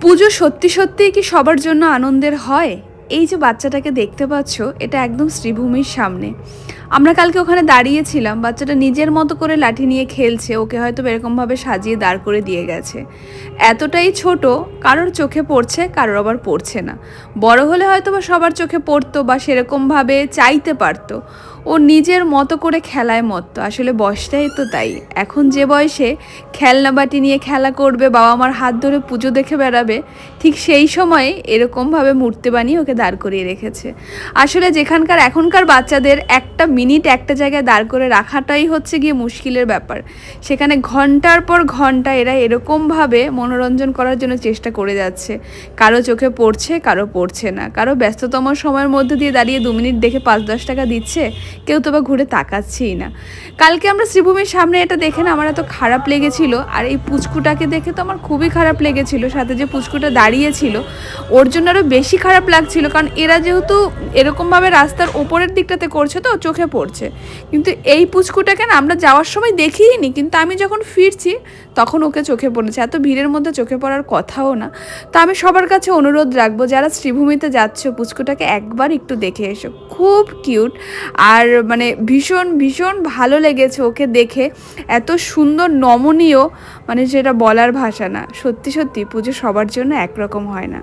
পুজো সত্যি সত্যিই কি সবার জন্য আনন্দের হয়? এই যে বাচ্চাটাকে দেখতে পাচ্ছ, এটা একদম শ্রীভূমির সামনে। আমরা কালকে ওখানে দাঁড়িয়েছিলাম, বাচ্চাটা নিজের মতো করে লাঠি নিয়ে খেলছে, ওকে হয়তো এরকমভাবে সাজিয়ে দাঁড় করে দিয়ে গেছে। এতটাই ছোট, কারোর চোখে পড়ছে, কারোর আবার পড়ছে না। বড় হলে হয়তো বা সবার চোখে পড়তো বা সেরকমভাবে চাইতে পারতো। ও নিজের মতো করে খেলায় মত্ত, আসলে বয়সটাই তো তাই। এখন যে বয়সে খেলনা বাটি নিয়ে খেলা করবে বাবা মার হাত ধরে পুজো দেখে বেড়াবে, ঠিক সেই সময়ে এরকমভাবে মূর্তি বানিয়ে ওকে দাঁড় করিয়ে রেখেছে। আসলে যেখানকার এখনকার বাচ্চাদের একটা মিনিট একটা জায়গায় দাঁড় করে রাখাটাই হচ্ছে গিয়ে মুশকিলের ব্যাপার। সেখানে ঘণ্টার পর ঘণ্টা এরা এরকমভাবে মনোরঞ্জন করার জন্য চেষ্টা করে যাচ্ছে। কারও চোখে পড়ছে, কারও পড়ছে না। কারও ব্যস্ততম সময়ের মধ্যে দিয়ে দাঁড়িয়ে দু মিনিট দেখে পাঁচ দশ টাকা দিচ্ছে, কেউ তো বা ঘুরে তাকাচ্ছেই না। কালকে আমরা শ্রীভূমির সামনে এটা দেখে না, আমার এত খারাপ লেগেছিল। আর এই পুচকুটাকে দেখে তো আমার খুবই খারাপ লেগেছিল। সাথে যে পুচকুটা দাঁড়িয়েছিল ওর জন্য আরও বেশি খারাপ লাগছিল কারণ এরা যেহেতু এরকমভাবে রাস্তার ওপরের দিকটাতে করছে তো, চোখে পড়ছে। কিন্তু এই পুচকুটাকে না আমরা যাওয়ার সময় দেখিনি কিন্তু আমি যখন ফিরছি, তখন ওকে চোখে পড়েছে। এত ভিড়ের মধ্যে চোখে পড়ার কথাও না। তো আমি সবার কাছে অনুরোধ রাখব, যারা শ্রীভূমিতে যাচ্ছ, পুচকুটাকে একবার একটু দেখে এসো। খুব কিউট। আর মানে ভীষণ ভীষণ ভালো লেগেছে ওকে দেখে। এত সুন্দর, নমনীয় মানে যেটা বলার ভাষা না। সত্যি সত্যি, পুজো সবার জন্য একরকম হয় না।